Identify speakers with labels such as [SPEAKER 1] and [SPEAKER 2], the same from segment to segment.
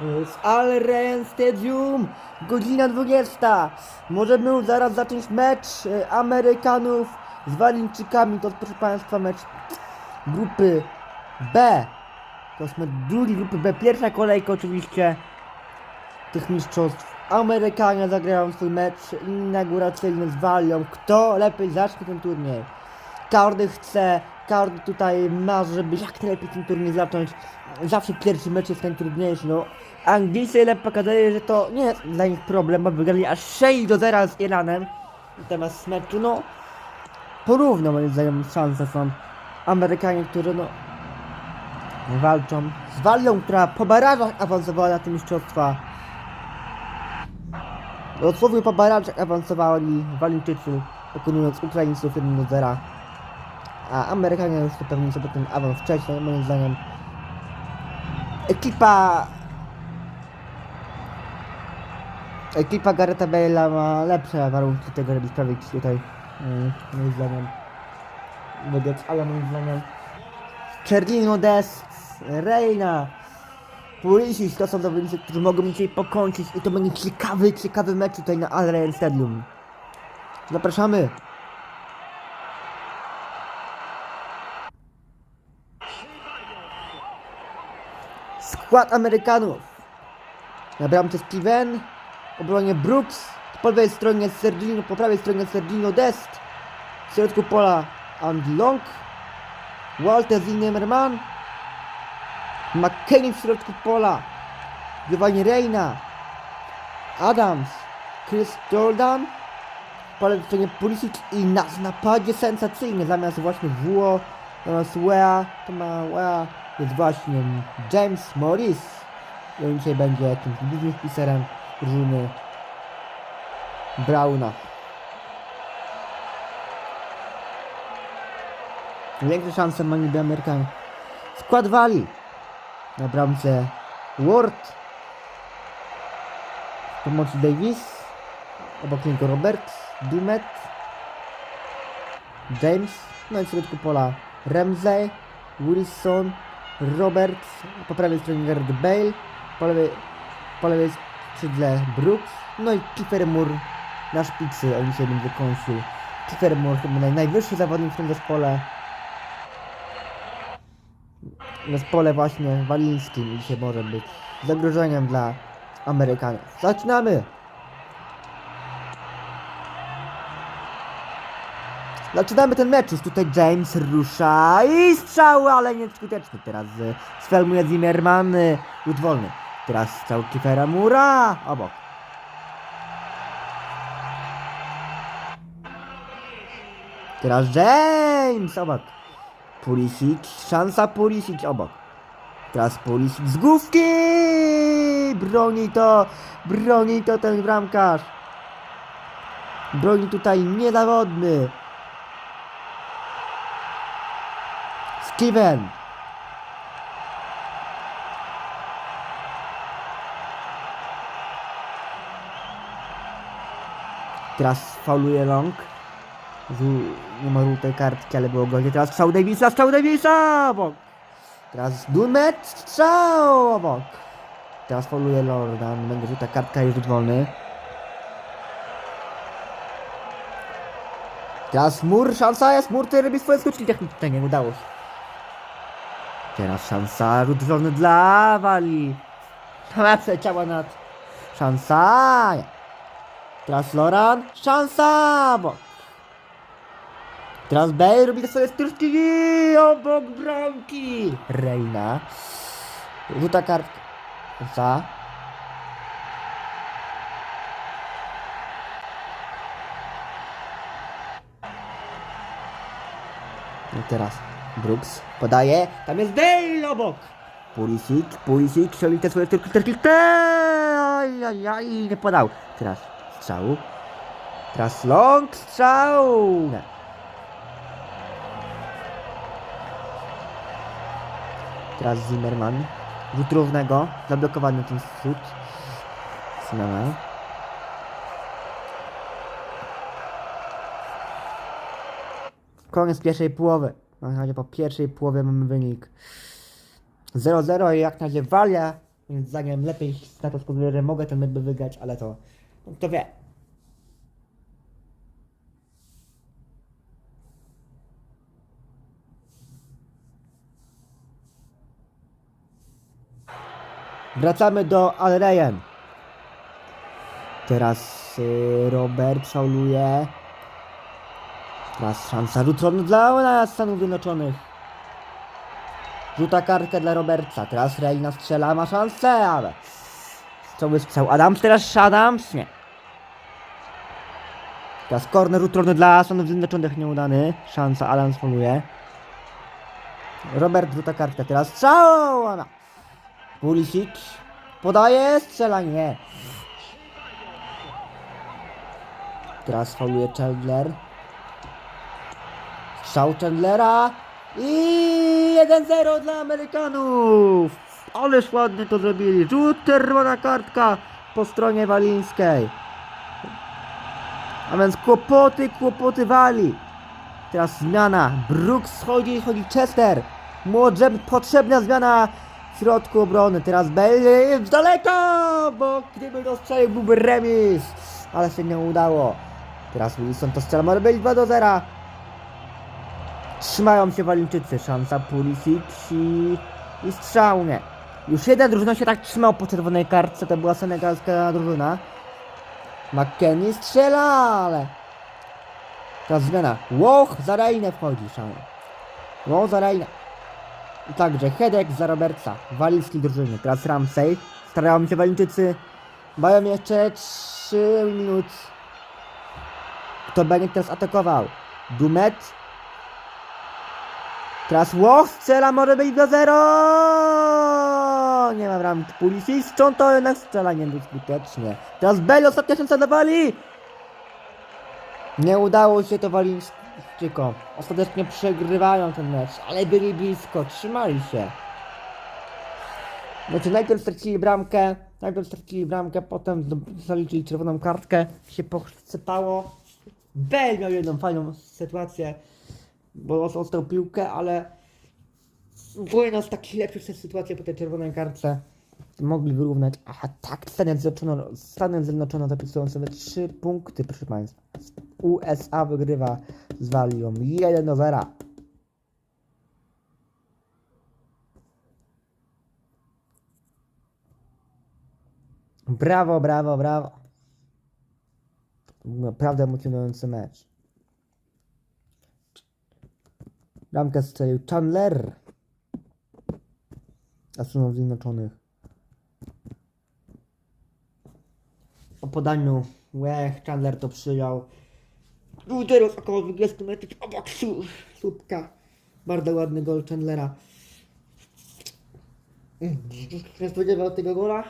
[SPEAKER 1] z Al Ryan Stadium, godzina 20. Możemy zaraz zacząć mecz y, Amerykanów z Walińczykami. To proszę Państwa mecz grupy B. To jest mecz drugi grupy B. Pierwsza kolejka oczywiście tych mistrzostw. Amerykanie zagrają swój mecz inauguracyjny z Walią. Kto lepiej zacznie ten turniej? Każdy chce, każdy tutaj marzy, żeby jak najlepiej ten turniej zacząć. Zawsze pierwszy mecz jest najtrudniejszy. No, Anglicy lepiej pokazali, że to nie jest dla nich problem, bo wygrali aż 6 do 0 z Iranem. Natomiast meczu, no, porówno moim zdaniem szanse są Amerykanie, którzy no walczą z Walią, która po barażach awansowała na te mistrzostwa. Dosłownie po barażach awansowali Walijczycy, pokonując Ukraińców 1 do 0. A Amerykanie już zapewnili sobie ten awans wcześniej, moim zdaniem. Ekipa... Ekipa Garetha Bale'a ma lepsze warunki tego, żeby sprawić tutaj, mm, moim zdaniem, wygrać, ale moim zdaniem Czerlino Dest, Reina, Pulisic to są zawodnicy, którzy mogą dzisiaj pokończyć i to będzie ciekawy, ciekawy mecz tutaj na Al Stadium. Zapraszamy. Skład Amerykanów. Na bramce Steven, obronie Brooks, po lewej stronie Sergino, po prawej stronie Sergino Dest, w środku pola Andy Long, Walter Zimmerman, McKennie w środku pola, Giovanni Reina, Adams, Chris Jordan, po lewej stronie Pulisic i nas w napadzie sensacyjnie, zamiast właśnie Wuo, zamiast Wea, to ma Wea, jest właśnie James Morris. I on dzisiaj będzie jakimś głównym wpiserem drużyny Brauna. Większe szanse ma niby Amerykan. Skład wali. Na bramce Ward. W pomocy Davis. Obok niego Robert. Dumet. James. No i w środku pola Ramsey. Wilson. Roberts. Po prawej stronie Gareth Bale. Po lewej, po lewej skrzydle Brooks. No i Kiefer Moore na szpicy. On dzisiaj będzie kończył. Kiefer Moore chyba naj, najwyższy zawodnik w tym zespole zespole właśnie walińskim i dzisiaj może być zagrożeniem dla Amerykanów. Zaczynamy! Zaczynamy ten mecz, już tutaj James rusza i strzał, ale nieskuteczny. Teraz y, sfelmuje Zimmerman, y, wolny. Teraz strzał Kiefera Mura, obok. Teraz James, obok. Pulisic, szansa Pulisic obok. Teraz Pulisic z główki! Broni to, broni to ten bramkarz. Broni tutaj niezawodny. Steven. Teraz fauluje Long. Nie ma żółtej kartki, ale było gorzej. Teraz strzał Davisa, strzał Davisa! Obok. Teraz Dunmet, strzał obok. Teraz fauluje Lordan, będzie żółta kartka i rzut wolny. Teraz Mur, szansa jest, Mur tutaj robi swoje skutki techniczne, nie udało się. Teraz szansa, rzut wolny dla Wali. Prace ciała nad. Szansa. Teraz Loran, szansa, obok. Teraz Bale robi te swoje stróżki obok bramki. Reina. Rzuta kartka. Za. No teraz Brooks podaje. Tam jest Bale obok. Pulisic, Pulisic, robi te swoje stróżki. Ajajaj, nie podał. Teraz strzał. Teraz long strzał. Nie. Teraz Zimmerman. Rzut równego. Zablokowany ten rzut. Zimmerman. Koniec pierwszej połowy. Razie po pierwszej połowie mamy wynik 0-0 i jak na razie Walia moim zdaniem lepiej na spokojnie, że mogę ten mecz by wygrać, ale to, kto wie. Wracamy do Al Ryan. Teraz y, Robert fauluje. Teraz szansa rzucona dla Stanów Zjednoczonych. Rzuta kartkę dla Roberta. Teraz Reina strzela, ma szansę, ale... Strzały strzał. Adams teraz Adams? Nie. Teraz corner utrudniony dla Stanów Zjednoczonych nieudany. Szansa, Adams faluje. Robert rzuta kartkę. Teraz strzał! Ona. Pulisic. Podaje, strzela, nie. Teraz fauluje Chandler. Strzał. I 1-0 dla Amerykanów. Ależ ładnie to zrobili. Rzut, czerwona kartka po stronie walińskiej. A więc kłopoty, kłopoty wali. Teraz zmiana. Brooks schodzi, chodzi Chester. Młodże, potrzebna zmiana w środku obrony. Teraz Bale z daleko, bo gdyby dostrzelił byłby remis. Ale się nie udało. Teraz Wilson to strzela, może być 2 do 0. Trzymają się Walińczycy. Szansa Pulisic i, i strzał nie. Już jeden drużyna się tak trzymał po czerwonej kartce, to była senegalska drużyna. McKennie strzela, ale... Teraz zmiana. Łoch za Reinę wchodzi, szanowni. Łoch za Reinę. Także Hedek za Robertsa. Walińskiej drużyny. Teraz Ramsey. Starają się Walińczycy. Mają jeszcze 3 minut. Kto będzie teraz atakował? Dumet. Teraz Łoch strzela, może być do 0! Nie ma bramki. Pulisic, to jednak strzela nieskutecznie. Teraz Bale ostatnia szansa dawali! Nie udało się to Walińczykom. Ostatecznie przegrywają ten mecz, ale byli blisko, trzymali się. Znaczy najpierw stracili bramkę, najpierw stracili bramkę, potem zaliczyli czerwoną kartkę, się posypało. Bale miał jedną fajną sytuację, bo ostał piłkę, ale Buenos taki lepszy przez sytuację po tej czerwonej kartce. Mogli wyrównać. A tak, Stany Zjednoczone, Stany Zjednoczone zapisują sobie 3 punkty, proszę Państwa. USA wygrywa z Walią 1 do 0. Brawo, brawo, brawo. Naprawdę emocjonujący mecz. Bramkę strzelił Chandler. A Stanów Zjednoczonych. Po podaniu Łech, Chandler to przyjął. Był teraz około 20 metrów obok słupka. Bardzo ładny gol Chandlera. Nie spodziewał tego gola?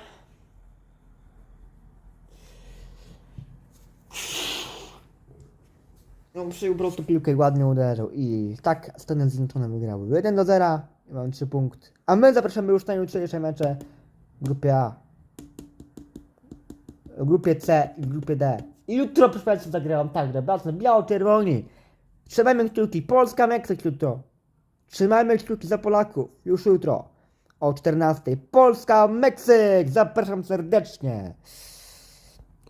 [SPEAKER 1] No, przyjął po prostu piłkę ładnie uderzył. I tak Stany Zjednoczone wygrały 1 do 0. I mamy 3 punkty. A my zapraszamy już na jutrzejsze mecze w grupie A. W grupie C i w grupie D. I jutro proszę Państwa zagrałam także bardzo biało-czerwoni. Trzymajmy kciuki. Polska, Meksyk jutro. Trzymajmy kciuki za Polaków. Już jutro. O 14. Polska, Meksyk. Zapraszam serdecznie.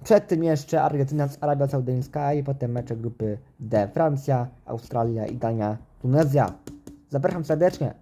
[SPEAKER 1] Przed tym jeszcze Argentyna z Arabia Saudyjska i potem mecze grupy D. Francja, Australia i Dania, Tunezja. Zapraszam serdecznie.